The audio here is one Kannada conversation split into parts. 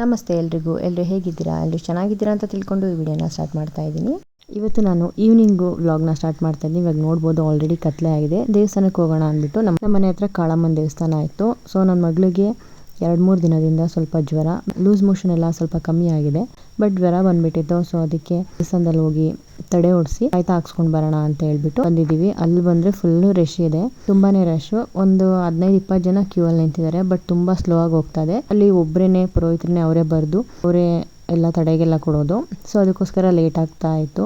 ನಮಸ್ತೆ ಎಲ್ರಿಗೂ. ಎಲ್ಲರೂ ಹೇಗಿದ್ದೀರಾ? ಎಲ್ಲರೂ ಚೆನ್ನಾಗಿದ್ದೀರಾ ಅಂತ ತಿಳ್ಕೊಂಡು ಈ ವಿಡಿಯೋನ ಸ್ಟಾರ್ಟ್ ಮಾಡ್ತಾ ಇದ್ದೀನಿ. ಇವತ್ತು ನಾನು ಈವ್ನಿಂಗು ವ್ಲಾಗ್ನ ಸ್ಟಾರ್ಟ್ ಮಾಡ್ತಾ ಇದ್ದೀನಿ. ಇವಾಗ ನೋಡ್ಬೋದು ಆಲ್ರೆಡಿ ಕತ್ಲೆ ಆಗಿದೆ. ದೇವಸ್ಥಾನಕ್ಕೆ ಹೋಗೋಣ ಅಂದ್ಬಿಟ್ಟು ನಮ್ಮ ನಮ್ಮ ಮನೆ ಹತ್ರ ಕಾಳಮ್ಮನ ದೇವಸ್ಥಾನ ಇತ್ತು. ಸೊ ನನ್ನ ಮಗಳಿಗೆ ಎರಡು ಮೂರು ದಿನದಿಂದ ಸ್ವಲ್ಪ ಜ್ವರ, ಲೂಸ್ ಮೋಷನ್ ಎಲ್ಲ ಸ್ವಲ್ಪ ಕಮ್ಮಿ ಆಗಿದೆ. ಬಟ್ ಜ್ವರ ಬಂದ್ಬಿಟ್ಟಿತ್ತು ಸೊ ಅದಕ್ಕೆ ದೇವಸ್ಥಾನದಲ್ಲಿ ಹೋಗಿ ತಡೆ ಓಡಿಸಿ ಕಾಯ್ತಾ ಹಾಕ್ಸ್ಕೊಂಡು ಬರೋಣ ಅಂತ ಹೇಳ್ಬಿಟ್ಟು ಬಂದಿದ್ದೀವಿ. ಅಲ್ಲಿ ಬಂದರೆ ಫುಲ್ಲು ರಶ್ ಇದೆ. ತುಂಬಾನೇ ರಶ್ ಒಂದು ಹದಿನೈದು, ಇಪ್ಪತ್ತು ಜನ ಕ್ಯೂ ಅಲ್ಲಿ ನಿಂತಿದ್ದಾರೆ ಬಟ್ ತುಂಬ ಸ್ಲೋ ಆಗಿ ಹೋಗ್ತಾ ಇದೆ ಅಲ್ಲಿ ಒಬ್ಬರೇನೆ ಪುರೋಹಿತರನ್ನೇ ಅವರೇ ಬರೆದು ಅವರೇ ಎಲ್ಲ ತಡೆಗೆಲ್ಲ ಕೊಡೋದು. ಸೊ ಅದಕ್ಕೋಸ್ಕರ ಲೇಟ್ ಆಗ್ತಾ ಇತ್ತು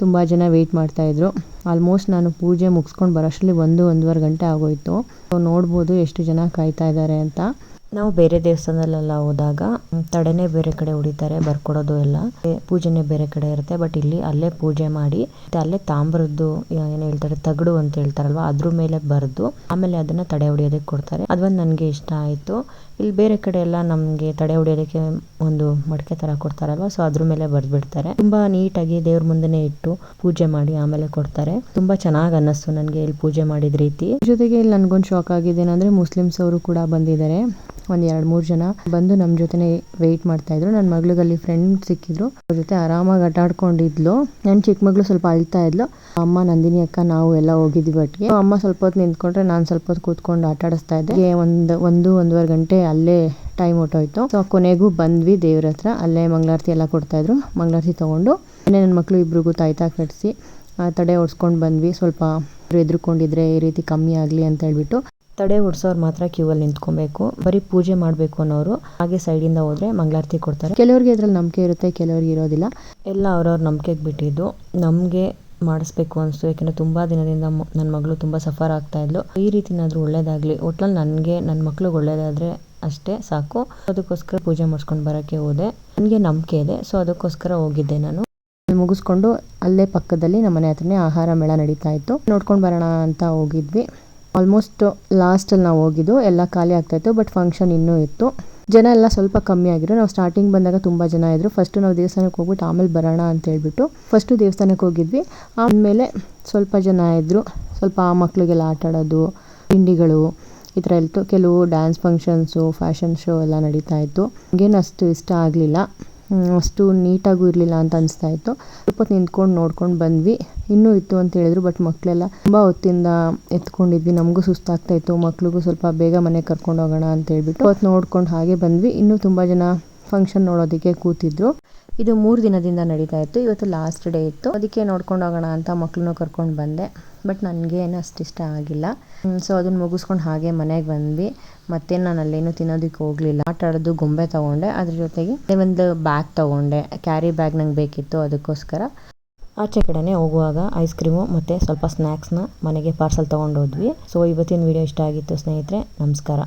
ತುಂಬ ಜನ ವೆಯ್ಟ್ ಮಾಡ್ತಾ ಇದ್ರು ಆಲ್ಮೋಸ್ಟ್ ನಾನು ಪೂಜೆ ಮುಗಿಸ್ಕೊಂಡು ಬರೋಷ್ಟರಲ್ಲಿ ಒಂದು, ಒಂದೂವರೆ ಗಂಟೆ ಆಗೋಯ್ತು. ಸೊ ನೋಡ್ಬೋದು ಎಷ್ಟು ಜನ ಕಾಯ್ತಾ ಇದ್ದಾರೆ ಅಂತ. ನಾವು ಬೇರೆ ದೇವಸ್ಥಾನದಲ್ಲೆಲ್ಲ ಹೋದಾಗ, ತಡೆನೇ ಬೇರೆ ಕಡೆ ಹೊಡಿತಾರೆ ಬರ್ಕೊಡೋದು ಎಲ್ಲ. ಪೂಜೆನೇ ಬೇರೆ ಕಡೆ ಇರುತ್ತೆ ಬಟ್ ಇಲ್ಲಿ ಅಲ್ಲೇ ಪೂಜೆ ಮಾಡಿ ಅಲ್ಲೇ ತಾಮ್ರದ್ದು ಏನು ಹೇಳ್ತಾರೆ, ತಗಡು ಅಂತ ಹೇಳ್ತಾರಲ್ವಾ, ಅದ್ರ ಮೇಲೆ ಬರೆದು, ಆಮೇಲೆ ಅದನ್ನ ತಡೆ ಹೊಡಿಯೋದಕ್ಕೆ ಕೊಡ್ತಾರೆ. ಅದೊಂದು ನನಗೆ ಇಷ್ಟ ಆಯಿತು. ಇಲ್ಲಿ ಬೇರೆ ಕಡೆ ಎಲ್ಲ ನಮಗೆ ತಡೆ ಹೊಡಿಯೋದಕ್ಕೆ ಒಂದು ಮಡಕೆ ತರ ಕೊಡ್ತಾರಲ್ವಾ ಸೊ ಅದ್ರ ಮೇಲೆ ಬರೆದ್ಬಿಡ್ತಾರೆ. ತುಂಬಾ ನೀಟಾಗಿ ದೇವ್ರ ಮುಂದೆನೆ ಇಟ್ಟು ಪೂಜೆ ಮಾಡಿ ಆಮೇಲೆ ಕೊಡ್ತಾರೆ. ತುಂಬಾ ಚೆನ್ನಾಗಿ ಅನ್ನಿಸ್ತು ನನಗೆ ಇಲ್ಲಿ ಪೂಜೆ ಮಾಡಿದ ರೀತಿ. ಜೊತೆಗೆ ಇಲ್ಲಿ ನನ್ಗೊಂದು ಶಾಕ್ ಏನಂದ್ರೆ, ಮುಸ್ಲಿಮ್ಸ್ ಅವರು ಕೂಡ ಬಂದಿದ್ದಾರೆ. ಒಂದು ಎರಡು ಮೂರು ಜನ ಬಂದು ನಮ್ಮ ಜೊತೆನೆ ವೆಯ್ಟ್ ಮಾಡ್ತಾ ಇದ್ರು. ನನ್ನ ಮಗಳಿಗೆ ಅಲ್ಲಿ ಫ್ರೆಂಡ್ ಸಿಕ್ಕಿದ್ರು. ಅವ್ರ ಜೊತೆ ಆರಾಮಾಗಿ ಆಟಾಡ್ಕೊಂಡಿದ್ಲು ನನ್ನ ಚಿಕ್ಕ ಮಗಳು ಸ್ವಲ್ಪ ಅಳ್ತಾ ಇದ್ಲು. ಅಮ್ಮ, ನಂದಿನಿ ಅಕ್ಕ, ನಾವು ಎಲ್ಲ ಹೋಗಿದ್ವಿ ಒಟ್ಟಿಗೆ ಅಮ್ಮ ಸ್ವಲ್ಪ ಹೊತ್ತು ನಿಂತ್ಕೊಂಡ್ರೆ ನಾನು ಸ್ವಲ್ಪ ಹೊತ್ತು ಕೂತ್ಕೊಂಡು ಆಟಾಡಿಸ್ತಾ ಇದ್ದೆ. ಒಂದು ಒಂದು, ಒಂದೂವರೆ ಗಂಟೆ ಅಲ್ಲೇ ಟೈಮ್ ಹೊಟ್ಟೋಯ್ತು ಸೊ ಕೊನೆಗೂ ಬಂದ್ವಿ ದೇವ್ರ ಹತ್ರ. ಅಲ್ಲೇ ಮಂಗಳಾರತಿ ಎಲ್ಲ ಕೊಡ್ತಾ ಇದ್ರು. ಮಂಗಳಾರತಿ ತಗೊಂಡು ನನ್ನ ಮಕ್ಕಳು ಇಬ್ರಿಗೂ ತಾಯ್ತಾ ಕಟ್ಟಿಸಿ ತಡೆ ಓಡಿಸ್ಕೊಂಡು ಬಂದ್ವಿ. ಸ್ವಲ್ಪ ಎದ್ರುಕೊಂಡಿದ್ರೆ ಈ ರೀತಿ ಕಮ್ಮಿ ಆಗಲಿ ಅಂತ ಹೇಳ್ಬಿಟ್ಟು. ತಡೆ ಓಡಿಸೋರು ಮಾತ್ರ ಕ್ಯೂ ಅಲ್ಲಿ ನಿಂತ್ಕೊಬೇಕು. ಬರೀ ಪೂಜೆ ಮಾಡಬೇಕು ಅನ್ನೋರು ಹಾಗೆ ಸೈಡಿಂದ ಹೋದ್ರೆ ಮಂಗಳಾರತಿ ಕೊಡ್ತಾರೆ. ಕೆಲವರಿಗೆ ಇದ್ರಲ್ಲಿ ನಂಬಿಕೆ ಇರುತ್ತೆ ಕೆಲವರಿಗೆ ಇರೋದಿಲ್ಲ. ಎಲ್ಲ ಅವ್ರವ್ರ ನಂಬಿಕೆಗೆ ಬಿಟ್ಟಿದ್ದು. ನಮಗೆ ಮಾಡಿಸ್ಬೇಕು ಅನಿಸ್ತು. ಯಾಕಂದ್ರೆ ತುಂಬ ದಿನದಿಂದ ನನ್ನ ಮಗಳು ತುಂಬ ಸಫರ್ ಆಗ್ತಾ ಇದ್ಲು. ಈ ರೀತಿನಾದ್ರೂ ಒಳ್ಳೇದಾಗಲಿ. ಒಟ್ನಲ್ಲಿ ನನಗೆ ನನ್ನ ಮಕ್ಳಿಗೆ ಒಳ್ಳೇದಾದ್ರೆ ಅಷ್ಟೇ ಸಾಕು. ಅದಕ್ಕೋಸ್ಕರ ಪೂಜೆ ಮಾಡಿಸ್ಕೊಂಡು ಬರೋಕ್ಕೆ ಹೋದೆ. ನನಗೆ ನಂಬಿಕೆ ಇದೆ. ಸೊ ಅದಕ್ಕೋಸ್ಕರ ಹೋಗಿದ್ದೆ ನಾನು. ಮುಗಿಸ್ಕೊಂಡು ಅಲ್ಲೇ ಪಕ್ಕದಲ್ಲಿ ನಮ್ಮ ಮನೆ ಹತ್ರನೇ ಆಹಾರ ಮೇಳ ನಡೀತಾ ಇತ್ತು. ನೋಡ್ಕೊಂಡು ಬರೋಣ ಅಂತ ಹೋಗಿದ್ವಿ. ಆಲ್ಮೋಸ್ಟ್ ಲಾಸ್ಟಲ್ಲಿ ನಾವು ಹೋಗಿದ್ದು, ಎಲ್ಲ ಖಾಲಿ ಆಗ್ತಾಯಿತ್ತು ಬಟ್ ಫಂಕ್ಷನ್ ಇನ್ನೂ ಇತ್ತು. ಜನ ಎಲ್ಲ ಸ್ವಲ್ಪ ಕಮ್ಮಿ ಆಗಿದ್ರು. ನಾವು ಸ್ಟಾರ್ಟಿಂಗ್ ಬಂದಾಗ ತುಂಬ ಜನ ಇದ್ರು. ಫಸ್ಟ್ ನಾವು ದೇವಸ್ಥಾನಕ್ಕೆ ಹೋಗ್ಬಿಟ್ಟು ಆಮೇಲೆ ಬರೋಣ ಅಂತ ಹೇಳ್ಬಿಟ್ಟು ಫಸ್ಟು ದೇವಸ್ಥಾನಕ್ಕೆ ಹೋಗಿದ್ವಿ. ಆಮೇಲೆ ಸ್ವಲ್ಪ ಜನ ಇದ್ದರು ಸ್ವಲ್ಪ ಆ ಮಕ್ಕಳಿಗೆಲ್ಲ ಆಟ ಆಡೋದು, ತಿಂಡಿಗಳು, ಈ ಥರ ಇತ್ತು ಕೆಲವು ಡ್ಯಾನ್ಸ್ ಫಂಕ್ಷನ್ಸು ಫ್ಯಾಷನ್ ಶೋ ಎಲ್ಲ ನಡೀತಾ ಇತ್ತು. ನನಗೇನು ಅಷ್ಟು ಇಷ್ಟ ಆಗಲಿಲ್ಲ. ಅಷ್ಟು ನೀಟಾಗೂ ಇರಲಿಲ್ಲ ಅಂತ ಅನಿಸ್ತಾ ಇತ್ತು. ಸ್ವಲ್ಪ ನಿಂತ್ಕೊಂಡು ನೋಡ್ಕೊಂಡು ಬಂದ್ವಿ. ಇನ್ನೂ ಇತ್ತು ಅಂತ ಹೇಳಿದ್ರು, ಬಟ್ ಮಕ್ಕಳೆಲ್ಲ ತುಂಬ ಹೊತ್ತಿಂದ ಎತ್ಕೊಂಡಿದ್ವಿ. ನಮಗೂ ಸುಸ್ತಾಗ್ತಾ ಇತ್ತು. ಮಕ್ಳಿಗೂ ಸ್ವಲ್ಪ ಬೇಗ ಮನೆಗೆ ಕರ್ಕೊಂಡು ಹೋಗೋಣ ಅಂತ ಹೇಳ್ಬಿಟ್ಟು, ಅವತ್ತು ನೋಡ್ಕೊಂಡು ಹಾಗೆ ಬಂದ್ವಿ. ಇನ್ನೂ ತುಂಬ ಜನ ಫಂಕ್ಷನ್ ನೋಡೋದಕ್ಕೆ ಕೂತಿದ್ರು. ಇದು ಮೂರು ದಿನದಿಂದ ನಡೀತಾ ಇತ್ತು. ಇವತ್ತು ಲಾಸ್ಟ್ ಡೇ ಇತ್ತು. ಅದಕ್ಕೆ ನೋಡ್ಕೊಂಡು ಹೋಗೋಣ ಅಂತ ಮಕ್ಕಳನ್ನೂ ಕರ್ಕೊಂಡು ಬಂದೆ. ಬಟ್ ನನಗೆ ಏನು ಅಷ್ಟು ಇಷ್ಟ ಆಗಿಲ್ಲ ಸೊ ಅದನ್ನು ಮುಗಿಸ್ಕೊಂಡು ಹಾಗೆ ಮನೆಗೆ ಬಂದ್ವಿ. ಮತ್ತೆ ನಾನು ಅಲ್ಲೇನು ತಿನ್ನೋದಕ್ಕೆ ಹೋಗಲಿಲ್ಲ. ಆಟ ಆಡೋದು ಗೊಂಬೆ ತೊಗೊಂಡೆ. ಅದ್ರ ಜೊತೆಗೆ ಒಂದು ಬ್ಯಾಗ್ ತೊಗೊಂಡೆ. ಕ್ಯಾರಿ ಬ್ಯಾಗ್ ನಂಗೆ ಬೇಕಿತ್ತು ಅದಕ್ಕೋಸ್ಕರ. ಆಚೆ ಕಡೆನೇ ಹೋಗುವಾಗ ಐಸ್ ಕ್ರೀಮು ಮತ್ತು ಸ್ವಲ್ಪ ಸ್ನ್ಯಾಕ್ಸ್ನ ಮನೆಗೆ ಪಾರ್ಸಲ್ ತೊಗೊಂಡೋದ್ವಿ ಸೊ ಇವತ್ತಿನ ವಿಡಿಯೋ ಇಷ್ಟ ಆಗಿತ್ತು ಸ್ನೇಹಿತರೆ, ನಮಸ್ಕಾರ.